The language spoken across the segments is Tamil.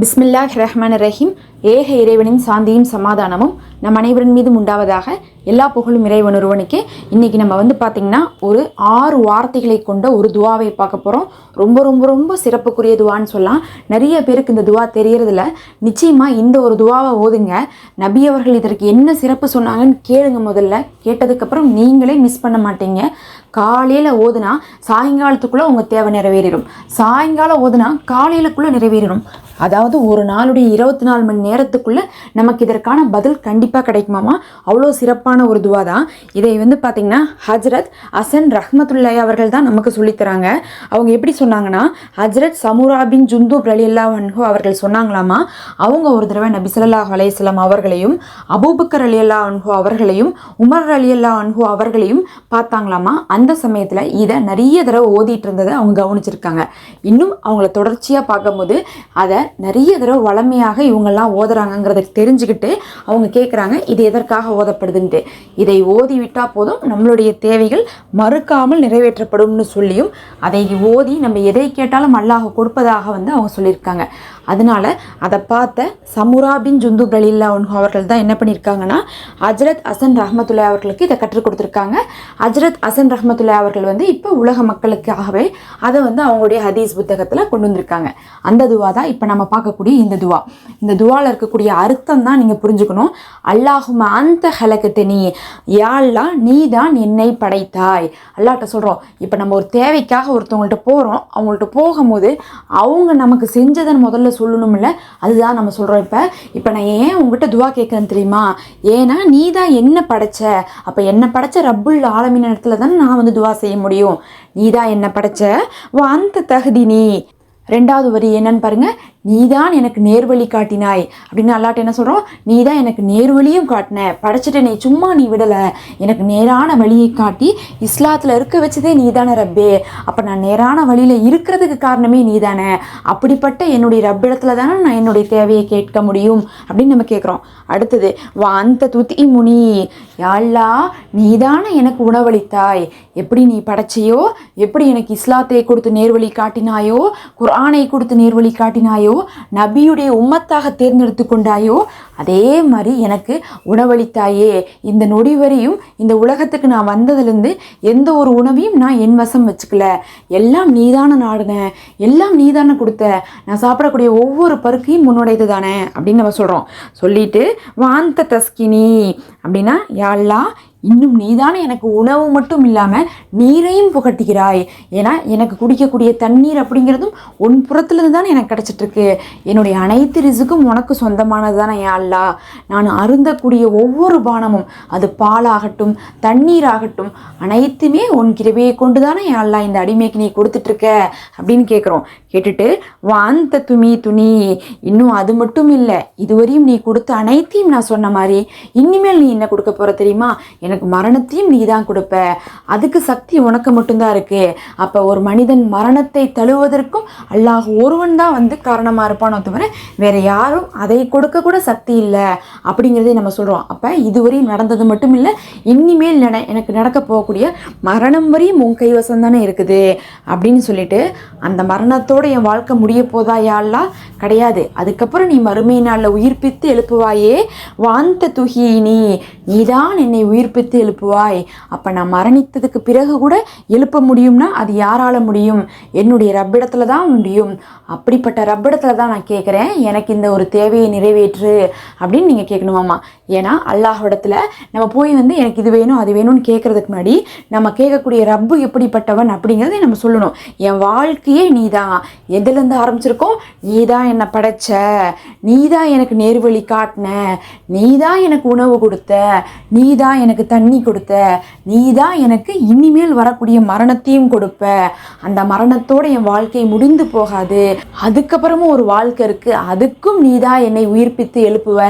பிஸ்மில்லாஹ் ரஹ்மான் ரஹீம் ஏக இறைவனின் சாந்தியும் சமாதானமும் நம் அனைவரின் மீதும் உண்டாவதாக எல்லா புகழும் இறைவன் ஒருவனுக்கு. இன்றைக்கி நம்ம வந்து பார்த்திங்கன்னா ஒரு ஆறு வார்த்தைகளை கொண்ட ஒரு துவாவை பார்க்க போகிறோம் ரொம்ப ரொம்ப ரொம்ப சிறப்புக்குரிய துவான்னு சொல்லலாம். நிறைய பேருக்கு இந்த துவா தெரியறதில்ல. நிச்சயமாக இந்த ஒரு துவாவை ஓதுங்க. நபி அவர்கள் இதற்கு என்ன சிறப்பு சொன்னாங்கன்னு கேளுங்க முதல்ல. கேட்டதுக்கப்புறம் நீங்களே மிஸ் பண்ண மாட்டீங்க. காலையில் ஓதுனா சாயங்காலத்துக்குள்ளே உங்கள் தேவை நிறைவேறிடும். சாயங்காலம் ஓதுனா காலையிலக்குள்ளே நிறைவேறிடும். அதாவது ஒரு நாளுடைய இருபத்தி நாலு மணி நேரத்துக்குள்ளே நமக்கு இதற்கான பதில் கண்டிப்பாக கிடைக்குமாமா? அவ்வளோ சிறப்பான ஒரு துவா தான். இதை வந்து பார்த்திங்கன்னா ஹஜ்ரத் அசன் ரஹ்மத்துல்லாய் அவர்கள் தான் நமக்கு சொல்லித்தராங்க அவங்க எப்படி சொன்னாங்கன்னா ஹஜ்ரத் சமுரா பின் ஜுந்து ரலியல்லா வன்ஹோ அவர்கள் சொன்னாங்களாமா? அவங்க ஒரு தடவை நபிசல்லா அலையம் அவர்களையும் அபூபக்கர் அலியல்லா அன்ஹோ அவர்களையும் உமர் அலியல்லா அன்ஹோ அவர்களையும் பார்த்தாங்களாமா? அந்த சமயத்தில் இதை நிறைய தடவை ஓதிட்டு இருந்ததை அவங்க கவனிச்சிருக்காங்க. இன்னும் அவங்கள தொடர்ச்சியாக பார்க்கும்போது அதை நிறைய தடவை வளமையாக இவங்கெல்லாம் ஓதுறாங்கங்கிறத தெரிஞ்சுக்கிட்டு அவங்க கேட்குறாங்க இது எதற்காக ஓதப்படுதுன்ட்டு? இதை ஓதி விட்டால் போதும் நம்மளுடைய தேவைகள் மறுக்காமல் நிறைவேற்றப்படும்னு சொல்லியும் அதை ஓதி நம்ம எதை கேட்டாலும் அல்லாஹ் கொடுப்பதாக வந்து அவங்க சொல்லியிருக்காங்க. அதனால அதை பார்த்த சமுரா பின் ஜுந்து கலீல்லா அவர்கள் தான் என்ன பண்ணியிருக்காங்கன்னா அஜரத் அசன் ரஹமத்துல்லா அவர்களுக்கு இதை கற்றுக் கொடுத்துருக்காங்க. அஜரத் அசன் ரஹமத்துல்லா அவர்கள் வந்து இப்போ உலக மக்களுக்காகவே அதை வந்து அவங்களுடைய ஹதீஸ் புத்தகத்தில் கொண்டு வந்திருக்காங்க. அந்த துவா தான் இப்போ நம்ம நம்ம பார்க்கக்கூடிய இந்த துவா. இந்த துவாவில் இருக்கக்கூடிய அர்த்தம் தான் நீங்கள் புரிஞ்சுக்கணும். அல்லாஹும அந்த ஹலக்கத்தை நீ யாழ்லா நீ தான் என்னை படைத்தாய். அல்லாட்ட சொல்கிறோம் இப்போ நம்ம ஒரு தேவைக்காக ஒருத்தவங்கள்ட்ட போகிறோம் அவங்கள்ட்ட போகும்போது அவங்க நமக்கு செஞ்சதை முதல்ல சொல்லணும்ல அதுதான் நம்ம சொல்கிறோம் இப்போ. இப்போ நான் ஏன் உங்ககிட்ட துவா கேட்குறேன்னு தெரியுமா? ஏன்னா நீ தான் என்ன படைச்ச? அப்போ என்ன படைச்ச? ரப்புல் ஆலமின் இடத்துல தானே நான் வந்து துவா செய்ய முடியும். நீ தான் என்ன படைச்ச? ஓ அந்த தகுதி நீ. ரெண்டாவது வரி என்னன்னு பாருங்க. நீதான் எனக்கு நேர்வழி காட்டினாய். அப்படின்னு அல்லாட்ட என்ன சொல்கிறோம் நீ தான் எனக்கு நேர்வழியும் காட்டின. படைச்சிட்ட நீ சும்மா நீ விடலை. எனக்கு நேரான வழியை காட்டி இஸ்லாத்தில் இருக்க வச்சதே நீ தானே ரப்பே. அப்போ நான் நேரான வழியில் இருக்கிறதுக்கு காரணமே நீ தானே அப்படிப்பட்ட என்னுடைய ரப்பிடத்தில் தானே நான் என்னுடைய தேவையை கேட்க முடியும் அப்படின்னு நம்ம கேட்குறோம் அடுத்தது வா அந்த துத்தி முனி. யாழ்லா நீதானே எனக்கு உணவளித்தாய். எப்படி நீ படைச்சியோ எப்படி எனக்கு இஸ்லாத்தை கொடுத்து நேர்வழி காட்டினாயோ குரானை கொடுத்து நேர்வழி காட்டினாயோ நபியுடைய உம்மத்தாக தேர்ந்தெடுத்து கொண்டாயோ? அதே மாதிரி எனக்கு உணவளித்தாயே. இந்த நொடி வரையும் இந்த உலகத்துக்கு நான் வந்ததுலேருந்து எந்த ஒரு உணவையும் நான் என் வசம் வச்சுக்கல. எல்லாம் நீதான நாடுன. எல்லாம் நீதான கொடுத்த. நான் சாப்பிடக்கூடிய ஒவ்வொரு பருக்கையும் முன்னுடையது தானே அப்படின்னு நம்ம சொல்கிறோம் சொல்லிட்டு வாந்த தஸ்கினி அப்படின்னா யாழ்லா இன்னும் நீதானே எனக்கு உணவு மட்டும் இல்லாமல் நீரையும் புகட்டுகிறாய். ஏன்னா எனக்கு குடிக்கக்கூடிய தண்ணீர் அப்படிங்கிறதும் உன் புறத்துலேருந்து தானே எனக்கு கிடச்சிட்ருக்கு என்னுடைய அனைத்து ரிசுக்கும் உனக்கு சொந்தமானது தானே அல்லா. நான் அருந்தக்கூடிய ஒவ்வொரு பானமும் அது பாலாகட்டும் தண்ணீராகட்டும் அனைத்துமே உன் கிருபையை கொண்டு தானே அல்லா இந்த அடிமைக்கு நீ கொடுத்துட்ருக்க அப்படின்னு கேட்குறோம் கேட்டுட்டு வாந்த துமி துணி. இன்னும் அது மட்டும் இல்லை இதுவரையும் நீ கொடுத்த அனைத்தையும் நான் சொன்ன மாதிரி இனிமேல் நீ என்ன கொடுக்க போகிற தெரியுமா? எனக்கு மரணத்தையும் நீ தான் கொடுப்ப. அதுக்கு சக்தி உனக்கு மட்டும்தான் இருக்கு. அப்போ ஒரு மனிதன் மரணத்தை தழுவதற்கும் அல்லாஹ் ஒருவன் தான் வந்து காரணமாக இருப்பானோ தவிர வேற யாரும் அதை கொடுக்க கூட சக்தி இல்லை. அப்படிங்கிறதே நம்ம சொல்கிறோம் அப்போ இதுவரையும் நடந்தது மட்டும் இல்லை இனிமேல் நட எனக்கு நடக்க போகக்கூடிய மரணம் வரையும் உன் கைவசம் தானே இருக்குது. அப்படின்னு சொல்லிட்டு அந்த மரணத்தோடு என் வாழ்க்கை முடிய போதா யாழ்லா கிடையாது. அதுக்கப்புறம் நீ மறுமை நாளில் உயிர்ப்பித்து எழுப்புவாயே. வாந்த துகி நீ. நீதான் என்னை உயிர்ப்பித்து எழுப்புவாய். அப்போ நான் மரணித்ததுக்கு பிறகு கூட எழுப்ப முடியும்னா அது யாரால முடியும்? என்னுடைய ரப்பிடத்தில் தான் முடியும். அப்படிப்பட்ட ரப்பிடத்தில் தான் நான் கேட்குறேன் எனக்கு இந்த ஒரு தேவையை நிறைவேற்று அப்படின்னு நீங்கள் கேட்கணுமாம்மா ஏன்னா அல்லாஹிடத்தில் நம்ம போய் வந்து எனக்கு இது வேணும் அது வேணும்னு கேட்குறதுக்கு முன்னாடி நம்ம கேட்கக்கூடிய ரப்பு எப்படிப்பட்டவன் அப்படிங்கிறத நம்ம சொல்லணும். என் வாழ்க்கையே நீ தான் எதுலேருந்து ஆரம்பிச்சிருக்கோம்? நீ தான் என்னை படைச்ச. நீ தான் எனக்கு நேர்வழி காட்டின. நீ தான் எனக்கு உணவு கொடுத்த. நீ தான் எனக்கு தண்ணி கொடுத்த நீ தான் எனக்கு இனிமேல் வரக்கூடிய மரணத்தையும் கொடுப்ப. அந்த மரணத்தோட என் வாழ்க்கை முடிந்து போகாது. அதுக்கப்புறமும் ஒரு வாழ்க்கை இருக்குது அதுக்கும் நீ தான் என்னை உயிர்ப்பித்து எழுப்புவ.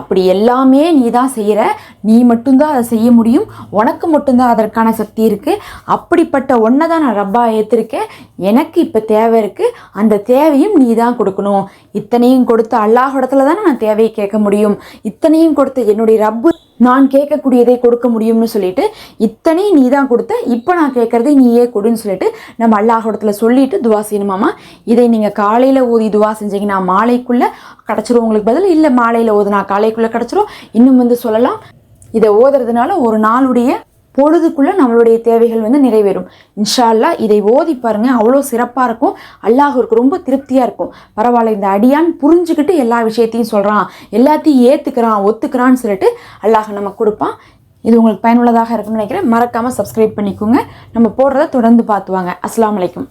அப்படி எல்லாமே நீ தான் செய்கிற நீ மட்டும்தான் அதை செய்ய முடியும். உனக்கு மட்டும்தான் அதற்கான சக்தி இருக்குது அப்படிப்பட்ட ஒன்றை தான் நான் ரப்பா ஏற்றிருக்கேன் எனக்கு இப்போ தேவை இருக்குது அந்த தேவையும் நீ தான் கொடுக்கணும். இத்தனையும் கொடுத்த அல்லாஹ் இடத்துல தானே நான் தேவையை கேட்க முடியும். இத்தனையும் கொடுத்த என்னுடைய ரப்பு நான் கேட்கக்கூடியதை கொடுக்க முடியும்னு சொல்லிட்டு இத்தனை நீ தான் கொடுத்த இப்போ நான் கேட்குறதை நீயே கொடுன்னு சொல்லிட்டு நம்ம அல்லாஹிடத்துல சொல்லிட்டு துவா செய்யணுமாமா இதை நீங்கள் காலையில் ஓதி துவா செஞ்சீங்கன்னா மாலைக்குள்ளே கிடச்சிரும். உங்களுக்கு பதில் இல்லை மாலையில் ஓதுனா காலைக்குள்ளே கிடச்சிரும். இன்னும் வந்து சொல்லலாம். இதை ஓதுறதுனால ஒரு நாளுடைய பொழுதுக்குள்ளே நம்மளுடைய தேவைகள் வந்து நிறைவேறும். இன்ஷால்லா இதை ஓதி பாருங்கள் அவ்வளோ சிறப்பாக இருக்கும். அல்லாஹருக்கு ரொம்ப திருப்தியாக இருக்கும். பரவாயில்ல இந்த அடியான் புரிஞ்சுக்கிட்டு எல்லா விஷயத்தையும் சொல்கிறான் எல்லாத்தையும் ஏற்றுக்கிறான் ஒத்துக்கிறான்னு சொல்லிட்டு அல்லாஹ் நம்ம கொடுப்பான். இது உங்களுக்கு பயனுள்ளதாக இருக்கும்னு நினைக்கிறேன். மறக்காமல் சப்ஸ்கிரைப் பண்ணிக்கோங்க. நம்ம போடுறத தொடர்ந்து பார்த்துவாங்க. அஸ்லாம் வலைக்கும்